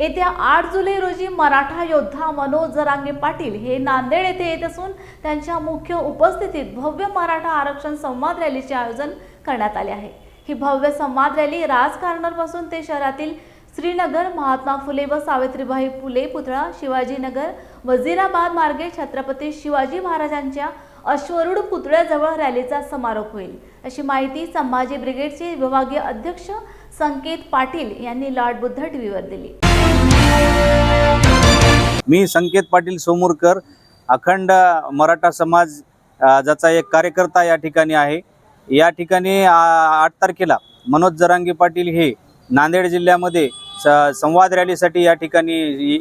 येत्या आठ जुलै रोजी मराठा योद्धा मनोज जरांगे पाटील हे नांदेड येथे येत असून त्यांच्या मुख्य उपस्थितीत भव्य मराठा आरक्षण संवाद रॅलीचे आयोजन करण्यात आले आहे. ही भव्य संवाद रॅली राजकारणापासून ते शहरातील श्रीनगर महात्मा फुले व सावित्रीबाई फुले पुतळा शिवाजीनगर वझिराबाद मार्गे छत्रपती शिवाजी महाराजांच्या अश्वरूढ पुतळ्याजवळ रॅलीचा समारोप होईल. अशी माहिती संभाजी ब्रिगेडचे विभागीय अध्यक्ष संकेत पाटील यांनी लॉर्ड बुद्ध टीव्हीवर दिली. मी संकेत पाटील सोमुरकर अखंड मराठा समाज ज्याचा एक कार्यकर्ता या ठिकाणी आहे. या ठिकाणी आठ तारखेला मनोज जरांगी पाटील हे नांदेड जिल्ह्यामध्ये स संवाद रॅलीसाठी या ठिकाणी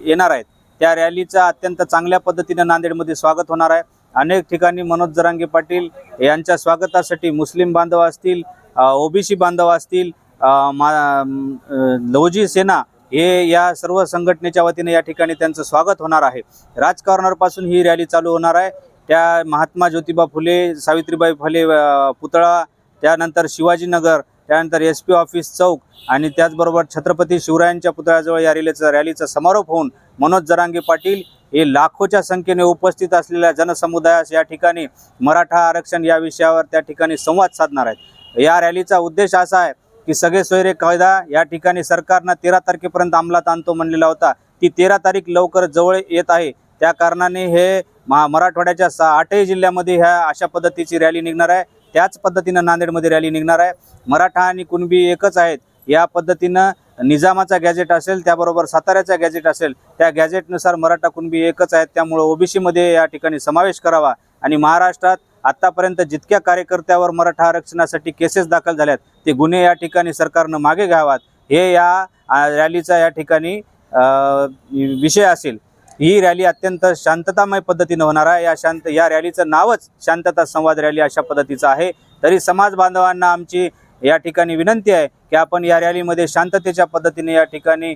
येणार आहेत. त्या रॅलीचा अत्यंत चांगल्या पद्धतीनं नांदेडमध्ये स्वागत होणार आहे. अनेक ठिकाणी मनोज जरांगे पाटील यांच्या स्वागतासाठी मुस्लिम बांधव असतील ओबीसी बांधव असतील मा लवजी सेना हे या सर्व संघटनेच्या वतीने या ठिकाणी त्यांचं स्वागत होणार आहे. राजकारणापासून ही रॅली चालू होणार आहे. त्या महात्मा ज्योतिबा फुले सावित्रीबाई फुले पुतळा त्यानंतर शिवाजीनगर त्यानंतर एस पी ऑफिस चौक आणि त्याचबरोबर छत्रपती शिवरायांच्या पुतळ्याजवळ या रॅलीचा रॅलीचा समारोप होऊन मनोज जरांगे पाटील हे लाखोच्या संख्येने उपस्थित असलेल्या जनसमुदायास या ठिकाणी मराठा आरक्षण या विषयावर त्या ठिकाणी संवाद साधणार आहेत. या रॅलीचा उद्देश असा आहे की सगळे सोयरे कायदा या ठिकाणी सरकारनं तेरा तारखेपर्यंत अंमलात आणतो म्हणलेला होता. ती तेरा तारीख लवकर जवळ येत आहे. त्या कारणाने हे महा मराठवाड्याच्या सा आठही जिल्ह्यामध्ये ह्या अशा पद्धतीची रॅली निघणार आहे. त्याच पद्धतीनं नांदेडमध्ये रॅली निघणार आहे. मराठा आणि कुणबी एकच आहेत. या पद्धतीनं निजामाचा गॅजेट असेल त्याबरोबर साताऱ्याचा गॅजेट असेल त्या गॅजेटनुसार मराठा कुणबी एकच आहेत. त्यामुळं ओबीसीमध्ये या ठिकाणी समावेश करावा आणि महाराष्ट्रात आत्तापर्यंत जितक्या कार्यकर्त्यावर मराठा आरक्षणासाठी केसेस दाखल झाल्यात ते गुन्हे या ठिकाणी सरकारनं मागे घ्यावात. हे या रॅलीचा या ठिकाणी विषय असेल. ही रॅली अत्यंत शांततामय पद्धतीनं होणार आहे. या शांत या रॅलीचं नावच शांतता संवाद रॅली अशा पद्धतीचं आहे. तरी समाज बांधवांना आमची या ठिकाणी विनंती आहे की आपण या रॅलीमध्ये शांततेच्या पद्धतीने या ठिकाणी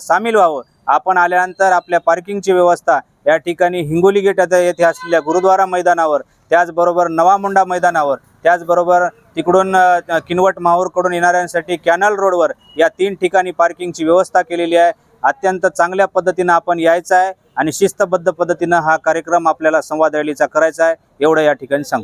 सामील व्हावं. आपण आल्यानंतर आपल्या पार्किंगची व्यवस्था या ठिकाणी हिंगोली गेट आता येथे असलेल्या गुरुद्वारा मैदानावर त्याचबरोबर नवामुंडा मैदानावर त्याचबरोबर तिकडून किनवट माहूरकडून येणाऱ्यांसाठी कॅनल रोडवर या तीन ठिकाणी पार्किंगची व्यवस्था केलेली आहे. अत्यंत चांगल्या पद्धतीनं आपण यायचं आहे आणि शिस्तबद्ध पद्धतीनं हा कार्यक्रम आपल्याला संवाद रॅलीचा करायचा आहे. एवढं या ठिकाणी सांगतो.